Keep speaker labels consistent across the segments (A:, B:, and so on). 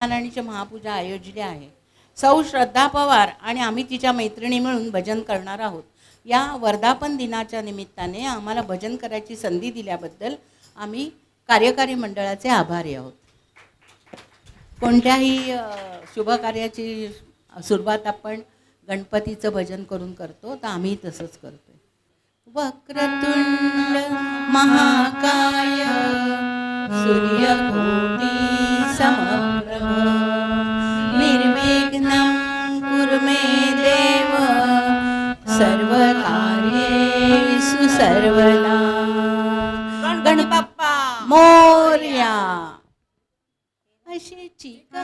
A: सत्यनारायणची महापूजा आयोजली आहे सौ श्रद्धा पवार आणि आम्ही तिच्या मैत्रिणी मिळून भजन करणार आहोत. या वर्धापन दिनाच्या निमित्ताने आम्हाला भजन करायची संधी दिल्याबद्दल आम्ही कार्यकारी मंडळाचे आभारी आहोत. कोणत्याही शुभकार्याची सुरुवात आपण गणपतीचं भजन करून करतो तर आम्ही तसंच करतोय. वक्रतुंड महाकाय सूर्यकोटी समप्रभ गणपती बाप्पा। मोर्या। अशी चिक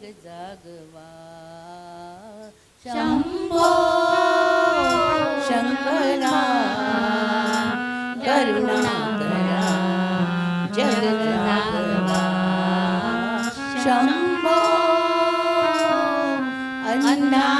B: जग जागवा. शंभो शंकरा करुणा जग जागवा. शंभो
A: अन्ना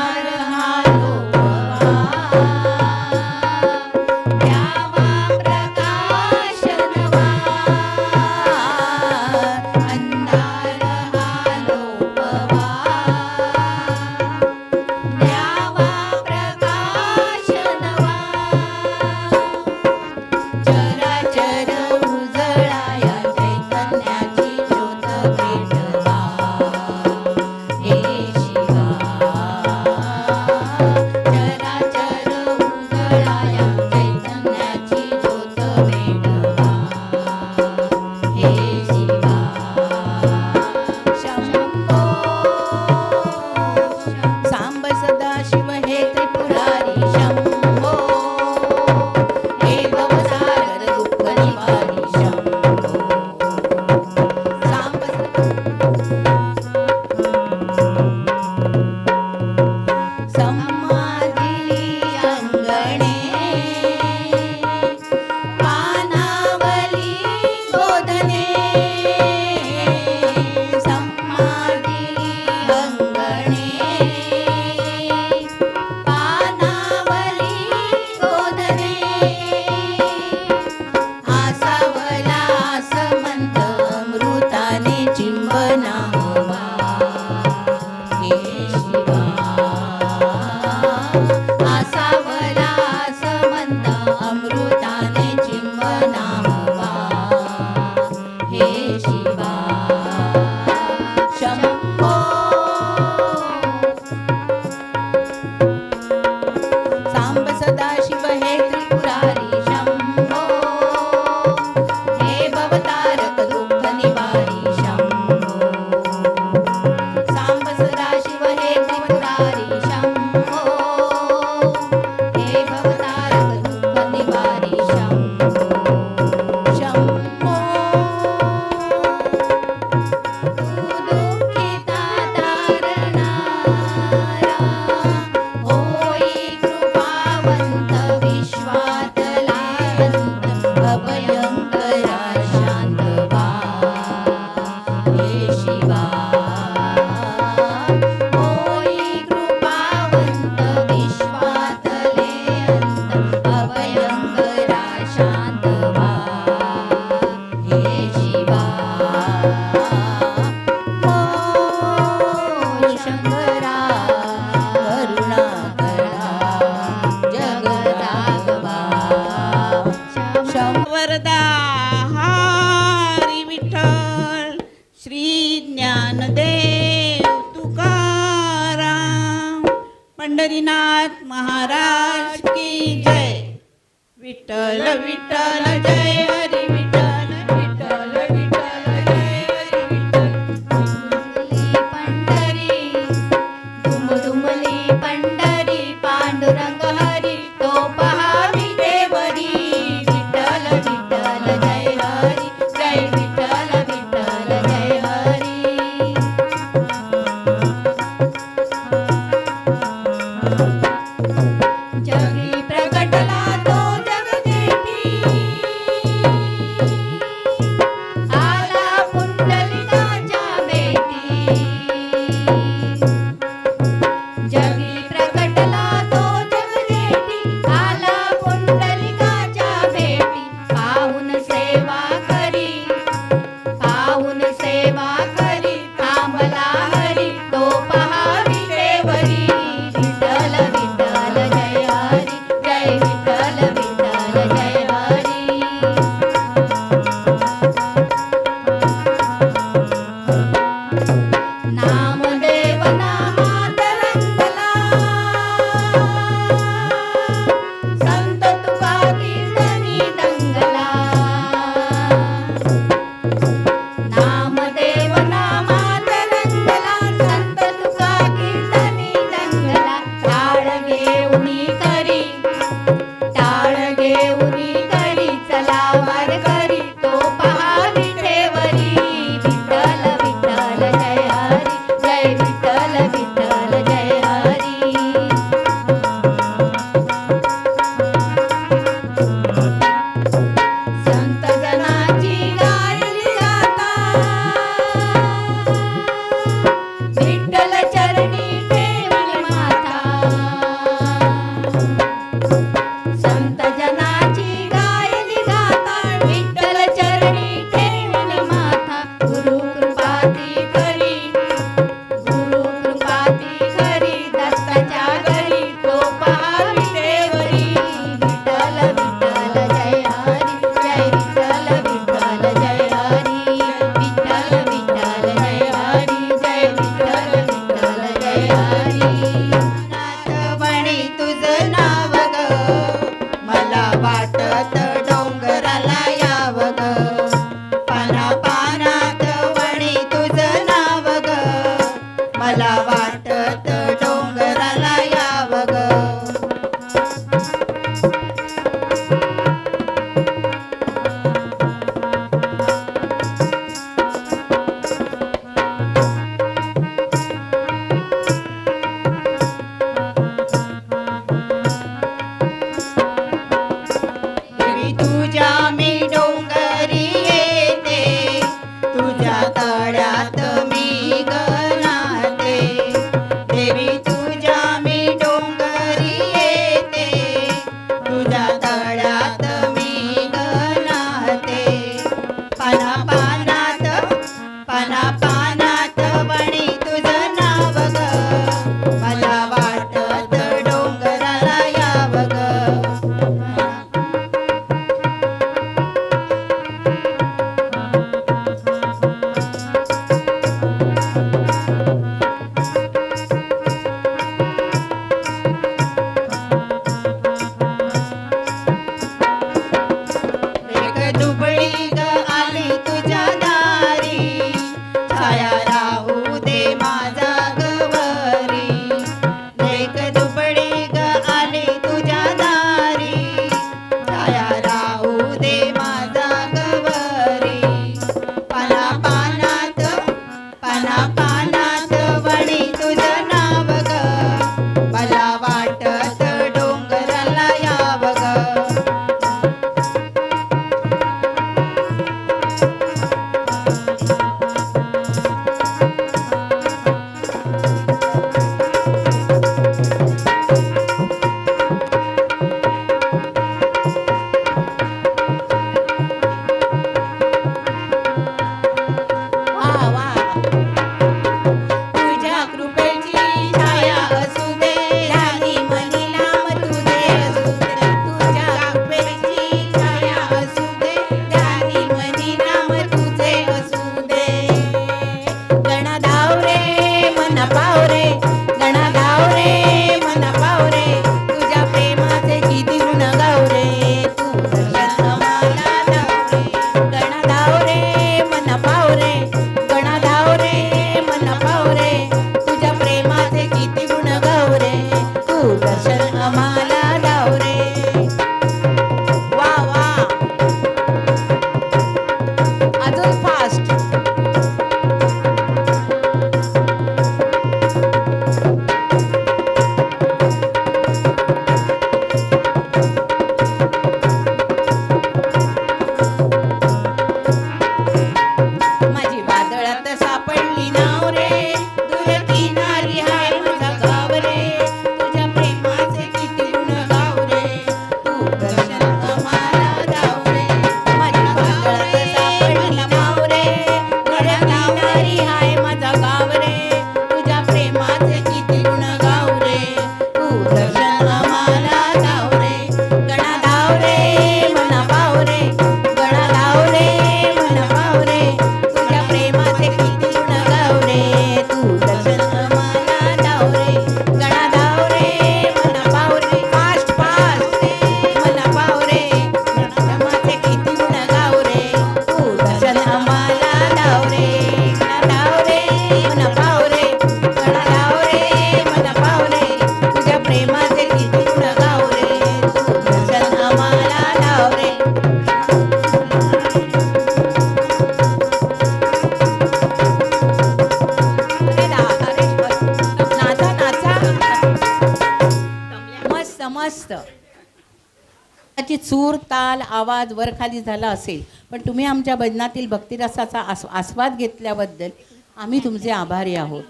A: आवाज वरखाली झाला असेल. पण तुम्ही आमच्या भजनातील भक्तिरसाचा आस आस्वाद घेतल्याबद्दल आम्ही तुमचे आभारी आहोत.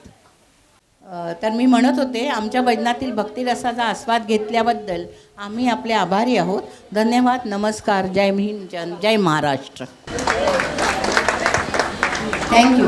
A: तर मी म्हणत होते आमच्या भजनातील भक्तिरसाचा आस्वाद घेतल्याबद्दल आम्ही आपले आभारी आहोत. धन्यवाद नमस्कार जय हिंद जन जय महाराष्ट्र. थँक्यू